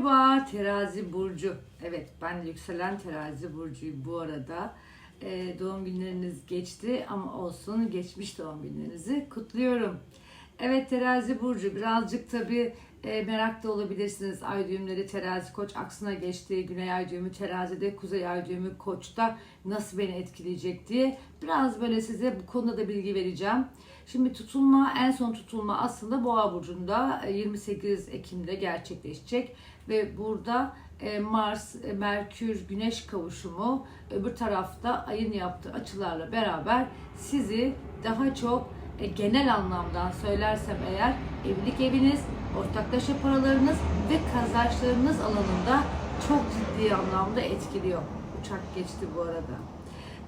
Merhaba terazi burcu. Evet ben yükselen terazi burcuyum bu arada. Ee, doğum günleriniz geçti ama olsun geçmiş doğum günlerinizi kutluyorum. Evet terazi burcu birazcık tabi merakta olabilirsiniz. Ay düğümleri terazi koç aksına geçti. Güney ay düğümü terazide, kuzey ay düğümü koçta nasıl beni etkileyecek diye. Biraz böyle size bu konuda da bilgi vereceğim. Şimdi tutulma, en son tutulma aslında Boğa burcunda e, 28 Ekim'de gerçekleşecek ve burada e, Mars, e, Merkür, Güneş kavuşumu öbür tarafta ayın yaptığı açılarla beraber sizi daha çok e, genel anlamdan söylersem eğer evlilik eviniz, ortaklaşa paralarınız ve kazançlarınız alanında çok ciddi anlamda etkiliyor. Uçak geçti bu arada.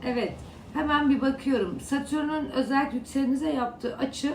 Evet, hemen bir bakıyorum. Satürn'ün özellikle yükselenize yaptığı açı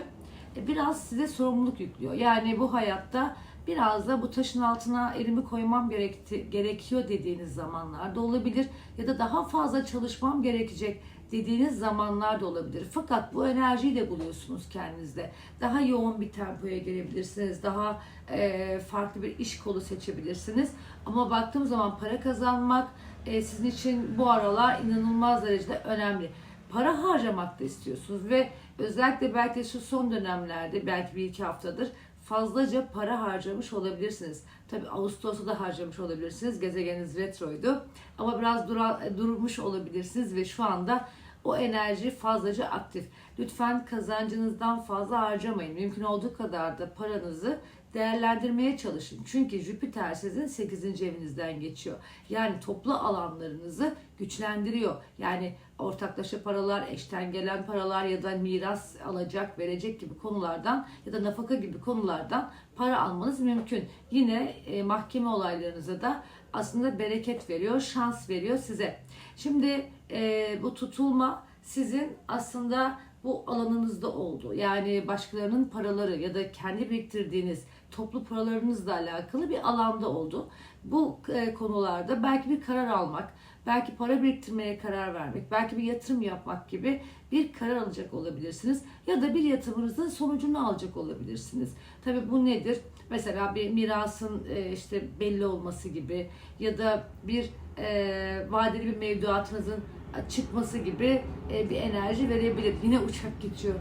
e, biraz size sorumluluk yüklüyor. Yani bu hayatta biraz da bu taşın altına elimi koymam gerekti, gerekiyor dediğiniz zamanlarda olabilir. Ya da daha fazla çalışmam gerekecek dediğiniz zamanlar da olabilir. Fakat bu enerjiyi de buluyorsunuz kendinizde. Daha yoğun bir tempoya girebilirsiniz. Daha e, farklı bir iş kolu seçebilirsiniz. Ama baktığım zaman para kazanmak e, sizin için bu aralar inanılmaz derecede önemli. Para harcamak da istiyorsunuz ve özellikle belki şu son dönemlerde belki bir iki haftadır fazlaca para harcamış olabilirsiniz. Tabi Ağustos'ta da harcamış olabilirsiniz. Gezegeniniz retroydu. Ama biraz dura, durmuş olabilirsiniz ve şu anda o enerji fazlaca aktif. Lütfen kazancınızdan fazla harcamayın. Mümkün olduğu kadar da paranızı değerlendirmeye çalışın. Çünkü Jüpiter sizin 8. evinizden geçiyor. Yani toplu alanlarınızı güçlendiriyor. Yani ortaklaşa paralar, eşten gelen paralar ya da miras alacak, verecek gibi konulardan ya da nafaka gibi konulardan para almanız mümkün. Yine e, mahkeme olaylarınıza da aslında bereket veriyor, şans veriyor size. Şimdi e, bu tutulma sizin aslında bu alanınızda oldu. Yani başkalarının paraları ya da kendi biriktirdiğiniz toplu paralarınızla alakalı bir alanda oldu. Bu e, konularda belki bir karar almak, belki para biriktirmeye karar vermek, belki bir yatırım yapmak gibi bir karar alacak olabilirsiniz. Ya da bir yatırımınızın sonucunu alacak olabilirsiniz. Tabii bu nedir? Mesela bir mirasın e, işte belli olması gibi ya da bir e, vadeli bir mevduatınızın çıkması gibi e, bir enerji verebilir. Yine uçak geçiyor.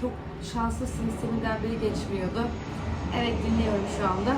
Çok şanslısınız. Seminden beri geçmiyordu. Evet dinliyorum şu anda.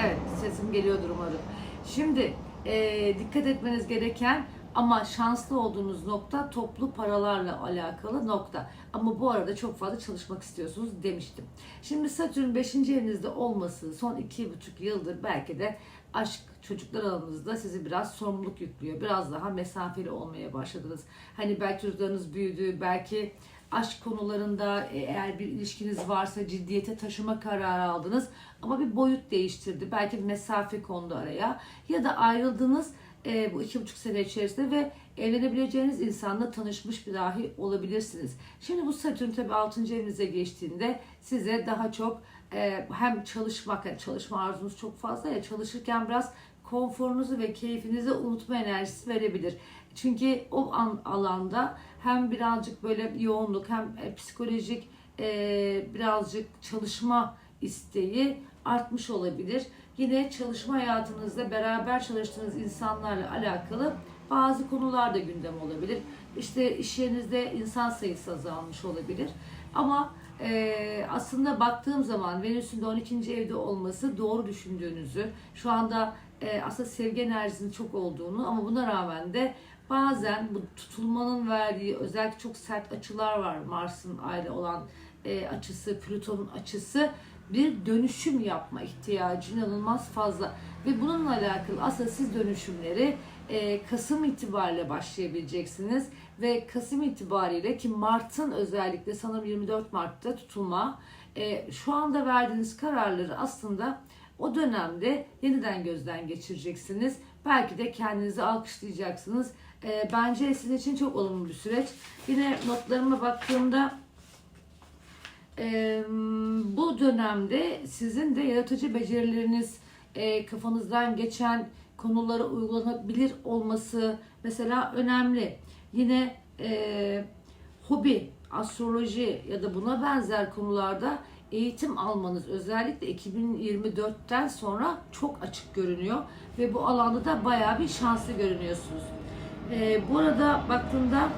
Evet sesim geliyordur umarım. Şimdi e, dikkat etmeniz gereken ama şanslı olduğunuz nokta toplu paralarla alakalı nokta. Ama bu arada çok fazla çalışmak istiyorsunuz demiştim. Şimdi Satürn 5. evinizde olması son 2,5 yıldır belki de aşk çocuklar alanınızda sizi biraz sorumluluk yüklüyor. Biraz daha mesafeli olmaya başladınız. Hani belki çocuklarınız büyüdü, belki aşk konularında e, eğer bir ilişkiniz varsa ciddiyete taşıma kararı aldınız ama bir boyut değiştirdi. Belki bir mesafe kondu araya ya da ayrıldınız e, bu iki buçuk sene içerisinde ve evlenebileceğiniz insanla tanışmış bir dahi olabilirsiniz. Şimdi bu Satürn tabi 6. evinize geçtiğinde size daha çok e, hem çalışmak, yani çalışma arzunuz çok fazla ya çalışırken biraz konforunuzu ve keyfinizi unutma enerjisi verebilir. Çünkü o an, alanda hem birazcık böyle yoğunluk hem e, psikolojik e, birazcık çalışma isteği artmış olabilir. Yine çalışma hayatınızda beraber çalıştığınız insanlarla alakalı bazı konular da gündem olabilir. İşte iş yerinizde insan sayısı azalmış olabilir. Ama e, aslında baktığım zaman Venüs'ün de 12. evde olması doğru düşündüğünüzü, şu anda e, aslında sevgi enerjisinin çok olduğunu ama buna rağmen de bazen bu tutulmanın verdiği özellikle çok sert açılar var. Mars'ın aile olan e, açısı, Plüton'un açısı bir dönüşüm yapma ihtiyacı inanılmaz fazla. Ve bununla alakalı aslında siz dönüşümleri e, Kasım itibariyle başlayabileceksiniz. Ve Kasım itibariyle ki Mart'ın özellikle sanırım 24 Mart'ta tutulma e, şu anda verdiğiniz kararları aslında o dönemde yeniden gözden geçireceksiniz. Belki de kendinizi alkışlayacaksınız. E, bence sizin için çok olumlu bir süreç. Yine notlarıma baktığımda e, bu dönemde sizin de yaratıcı becerileriniz, e, kafanızdan geçen konulara uygulanabilir olması mesela önemli. Yine e, hobi astroloji ya da buna benzer konularda eğitim almanız özellikle 2024'ten sonra çok açık görünüyor ve bu alanda da bayağı bir şanslı görünüyorsunuz. Ee, bu arada baktığımda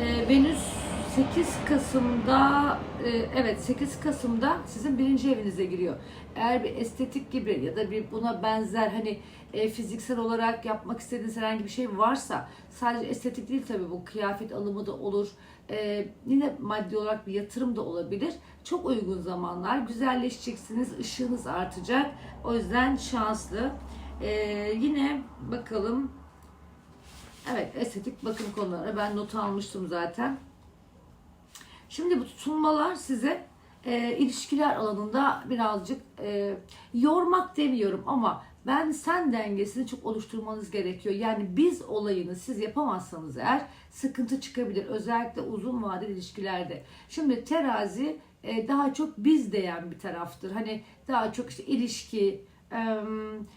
e, Venüs 8 Kasım'da e, evet 8 Kasım'da sizin birinci evinize giriyor. Eğer bir estetik gibi ya da bir buna benzer hani e, fiziksel olarak yapmak istediğiniz herhangi bir şey varsa sadece estetik değil tabii bu kıyafet alımı da olur. E, yine maddi olarak bir yatırım da olabilir. Çok uygun zamanlar. Güzelleşeceksiniz. ışığınız artacak. O yüzden şanslı. Yine bakalım Evet, estetik bakım konuları ben not almıştım zaten. Şimdi bu tutulmalar size e, ilişkiler alanında birazcık e, yormak demiyorum ama ben sen dengesini çok oluşturmanız gerekiyor. Yani biz olayını siz yapamazsanız eğer sıkıntı çıkabilir. Özellikle uzun vadeli ilişkilerde. Şimdi terazi e, daha çok biz diyen bir taraftır. Hani daha çok işte ilişki, e,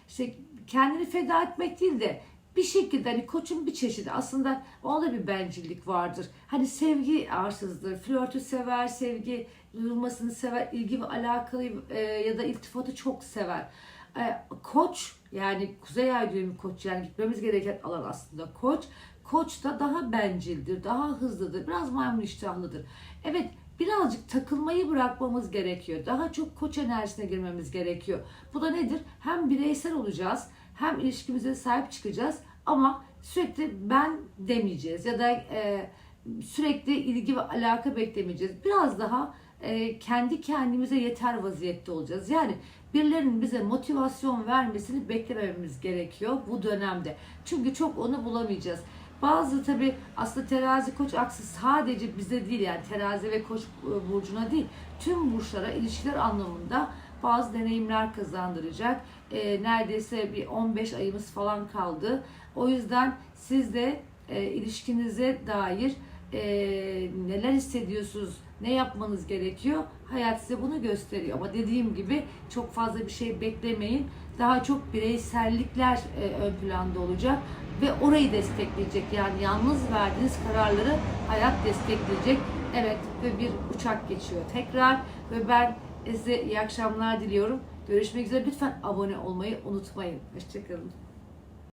işte kendini feda etmek değil de bir şekilde hani koçun bir çeşidi aslında onda bir bencillik vardır. Hani sevgi arsızdır, flörtü sever, sevgi duyulmasını sever, ilgi ve alakalı e, ya da iltifatı çok sever. E, koç yani Kuzey Ay düğümü koç yani gitmemiz gereken alan aslında koç. Koç da daha bencildir, daha hızlıdır, biraz maymun iştahlıdır. Evet birazcık takılmayı bırakmamız gerekiyor. Daha çok koç enerjisine girmemiz gerekiyor. Bu da nedir? Hem bireysel olacağız hem ilişkimize sahip çıkacağız ama sürekli ben demeyeceğiz ya da e, sürekli ilgi ve alaka beklemeyeceğiz. Biraz daha e, kendi kendimize yeter vaziyette olacağız. Yani birilerinin bize motivasyon vermesini beklemememiz gerekiyor bu dönemde. Çünkü çok onu bulamayacağız. Bazı tabi aslında terazi koç aksı sadece bize değil yani terazi ve koç e, burcuna değil tüm burçlara ilişkiler anlamında bazı deneyimler kazandıracak. E, neredeyse bir 15 ayımız falan kaldı. O yüzden siz de e, ilişkinize dair e, neler hissediyorsunuz, ne yapmanız gerekiyor? Hayat size bunu gösteriyor. Ama dediğim gibi çok fazla bir şey beklemeyin. Daha çok bireysellikler e, ön planda olacak ve orayı destekleyecek. Yani yalnız verdiğiniz kararları hayat destekleyecek. Evet ve bir uçak geçiyor tekrar ve ben size iyi akşamlar diliyorum. Görüşmek üzere. Lütfen abone olmayı unutmayın. Hoşçakalın.